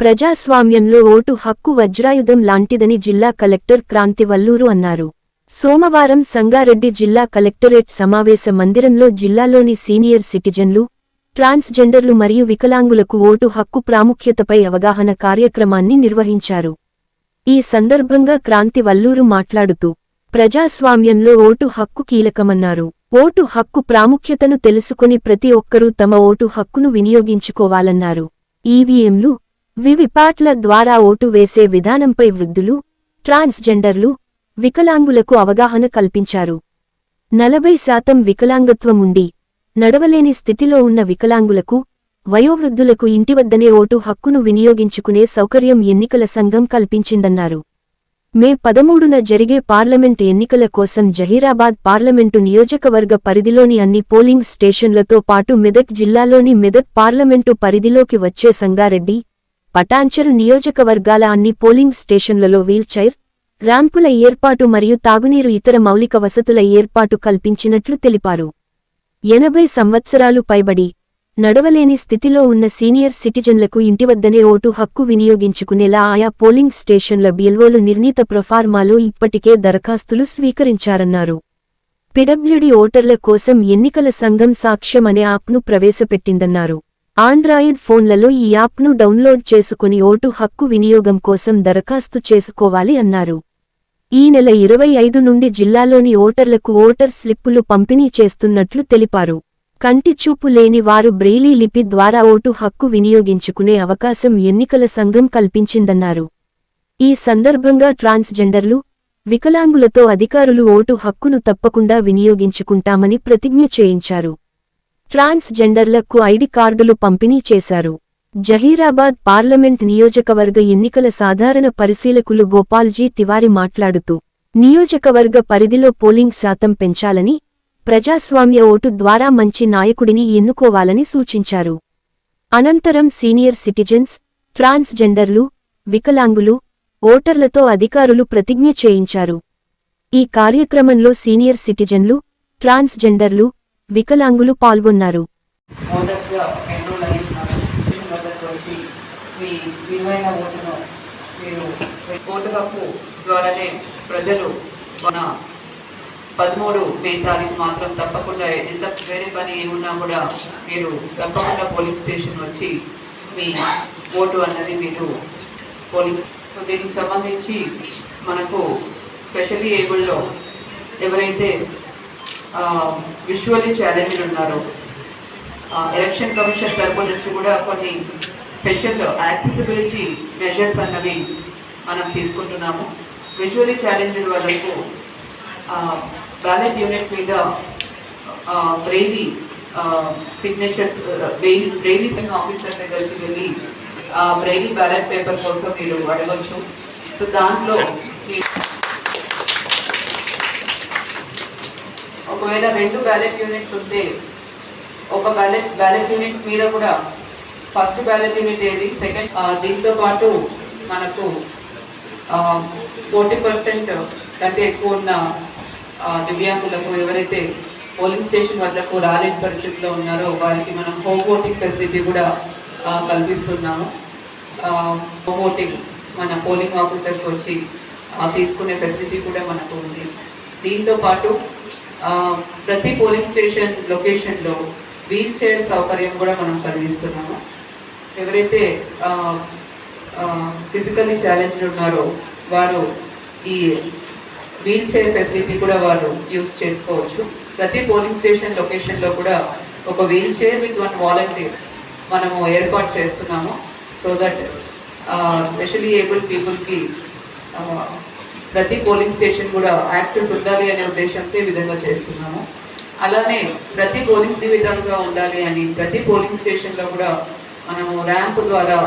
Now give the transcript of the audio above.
ప్రజాస్వామ్యంలో ఓటు హక్కు వజ్రాయుధం లాంటిదని జిల్లా కలెక్టర్ క్రాంతివల్లూరు అన్నారు. సోమవారం సంగారెడ్డి జిల్లా కలెక్టరేట్ సమావేశ మందిరంలో జిల్లాలోని సీనియర్ సిటిజన్లు ట్రాన్స్జెండర్లు మరియు వికలాంగులకు ఓటు హక్కు ప్రాముఖ్యతపై అవగాహన కార్యక్రమాన్ని నిర్వహించారు. ఈ సందర్భంగా క్రాంతివల్లూరు మాట్లాడుతూ ప్రజాస్వామ్యంలో ఓటు హక్కు కీలకమన్నారు. ఓటు హక్కు ప్రాముఖ్యతను తెలుసుకుని ప్రతి ఒక్కరూ తమ ఓటు హక్కును వినియోగించుకోవాలన్నారు. ఈవీఎంలు వివిపాట్ల ద్వారా ఓటు వేసే విధానంపై వృద్ధులు ట్రాన్స్జెండర్లు వికలాంగులకు అవగాహన కల్పించారు. నలభై శాతం వికలాంగత్వం ఉండి నడవలేని స్థితిలో ఉన్న వికలాంగులకు వయోవృద్ధులకు ఇంటివద్దనే ఓటు హక్కును వినియోగించుకునే సౌకర్యం ఎన్నికల సంఘం కల్పించిందన్నారు. మే పదమూడున జరిగే పార్లమెంట్ ఎన్నికల కోసం జహీరాబాద్ పార్లమెంటు నియోజకవర్గ పరిధిలోని అన్ని పోలింగ్ స్టేషన్లతో పాటు మెదక్ జిల్లాలోని మెదక్ పార్లమెంటు పరిధిలోకి వచ్చే సంగారెడ్డి పటాన్చెరు నియోజకవర్గాల అన్ని పోలింగ్ స్టేషన్లలో వీల్చైర్ ర్యాంపుల ఏర్పాటు మరియు తాగునీరు ఇతర మౌలిక వసతుల ఏర్పాటు కల్పించినట్లు తెలిపారు. ఎనభై సంవత్సరాలు పైబడి నడవలేని స్థితిలో ఉన్న సీనియర్ సిటిజన్లకు ఇంటివద్దనే ఓటు హక్కు వినియోగించుకునేలా ఆయా పోలింగ్ స్టేషన్ల బిల్వోలు నిర్ణీత ప్రొఫార్మాలో ఇప్పటికే దరఖాస్తులు స్వీకరించారన్నారు. పిడబ్ల్యూడి ఓటర్ల కోసం ఎన్నికల సంఘం సాక్ష్యం అనే యాప్ను ప్రవేశపెట్టిందన్నారు. ఆండ్రాయిడ్ ఫోన్లలో ఈ యాప్ను డౌన్లోడ్ చేసుకుని ఓటు హక్కు వినియోగం కోసం దరఖాస్తు చేసుకోవాలి అన్నారు. ఈ నెల ఇరవై ఐదు నుండి జిల్లాలోని ఓటర్లకు ఓటర్ స్లిప్పులు పంపిణీ చేస్తున్నట్లు తెలిపారు. కంటి చూపు లేని వారు బ్రెయిలీ లిపి ద్వారా ఓటు హక్కు వినియోగించుకునే అవకాశం ఎన్నికల సంఘం కల్పించిందన్నారు. ఈ సందర్భంగా ట్రాన్స్జెండర్లు వికలాంగులతో అధికారులు ఓటు హక్కును తప్పకుండా వినియోగించుకుంటామని ప్రతిజ్ఞ చేయించారు. ట్రాన్స్జెండర్లకు ఐడి కార్డులు పంపిణీ చేశారు. జహీరాబాద్ పార్లమెంట్ నియోజకవర్గ ఎన్నికల సాధారణ పరిశీలకులు గోపాల్జీ తివారి మాట్లాడుతూ నియోజకవర్గ పరిధిలో పోలింగ్ శాతం పెంచాలని ప్రజాస్వామ్య ఓటు ద్వారా మంచి నాయకుడిని ఎన్నుకోవాలని సూచించారు. అనంతరం సీనియర్ సిటిజన్స్ ట్రాన్స్జెండర్లు వికలాంగులు ఓటర్లతో అధికారులు ప్రతిజ్ఞ చేయించారు. ఈ కార్యక్రమంలో సీనియర్ సిటిజన్లు ట్రాన్స్జెండర్లు వికలాంగులు పాల్గొన్నారు. వచ్చి మీ విలువైన ఓటును మీరు ఓటు హక్కు ద్వారానే ప్రజలు మన పదమూడు మే తారీఖు మాత్రం తప్పకుండా ఎంత వేరే పని ఏమున్నా కూడా మీరు తప్పకుండా పోలింగ్ స్టేషన్ వచ్చి మీ ఓటు అన్నది మీరు పోలింగ్ సో దీనికి సంబంధించి మనకు స్పెషల్లీ ఏబుల్లో ఎవరైతే విజువల్లీ ఛాలెంజ్డ్ ఉన్నారో. ఎలక్షన్ కమిషన్ తరపు నుంచి కూడా కొన్ని స్పెషల్ యాక్సెసిబిలిటీ మెజర్స్ అన్నవి మనం తీసుకుంటున్నాము. విజువలీ ఛాలెంజ్డ్ వాళ్ళకు బ్యాలెట్ యూనిట్ మీద braille signatures braille braille officer దగ్గరికి వెళ్ళి బ్రెయిలీ బ్యాలెట్ పేపర్ కోసం మీరు అడగచ్చు. సో దాంట్లో ఒకవేళ రెండు బ్యాలెట్ యూనిట్స్ ఉంటే ఒక బ్యాలెట్ బ్యాలెట్ యూనిట్స్ మీద కూడా ఫస్ట్ బ్యాలెట్ యూనిట్ ఏది సెకండ్ దీంతో పాటు మనకు ఫోర్టీ పర్సెంట్ కంటే ఎక్కువ ఉన్న దివ్యాంగులకు ఎవరైతే పోలింగ్ స్టేషన్ వద్దకు రాలేని పరిస్థితిలో ఉన్నారో వారికి మనం హోమ్ ఓటింగ్ ఫెసిలిటీ కూడా కల్పిస్తున్నాము. హోమ్ ఓటింగ్ మన పోలింగ్ ఆఫీసర్స్ వచ్చి తీసుకునే ఫెసిలిటీ కూడా మనకు ఉంది. దీంతో పాటు ప్రతి పోలింగ్ స్టేషన్ లొకేషన్లో వీల్ చైర్ సౌకర్యం కూడా మనం కలిగిస్తున్నాము. ఎవరైతే ఫిజికల్లీ ఛాలెంజ్డ్ ఉన్నారో వారు ఈ వీల్ చైర్ ఫెసిలిటీ కూడా వారు యూస్ చేసుకోవచ్చు. ప్రతి పోలింగ్ స్టేషన్ లొకేషన్లో కూడా ఒక wheelchair with one volunteer మనము ఏర్పాటు చేస్తున్నాము. సో దట్ స్పెషలీ ఏబుల్ పీపుల్కి ప్రతి పోలింగ్ స్టేషన్ కూడా యాక్సెస్ ఉండాలి అనే ఉద్దేశంతో ఈ విధంగా చేస్తున్నాము. అలానే ప్రతి పోలింగ్ విధంగా ఉండాలి అని ప్రతి పోలింగ్ స్టేషన్లో కూడా మనము ర్యాంప్ ద్వారా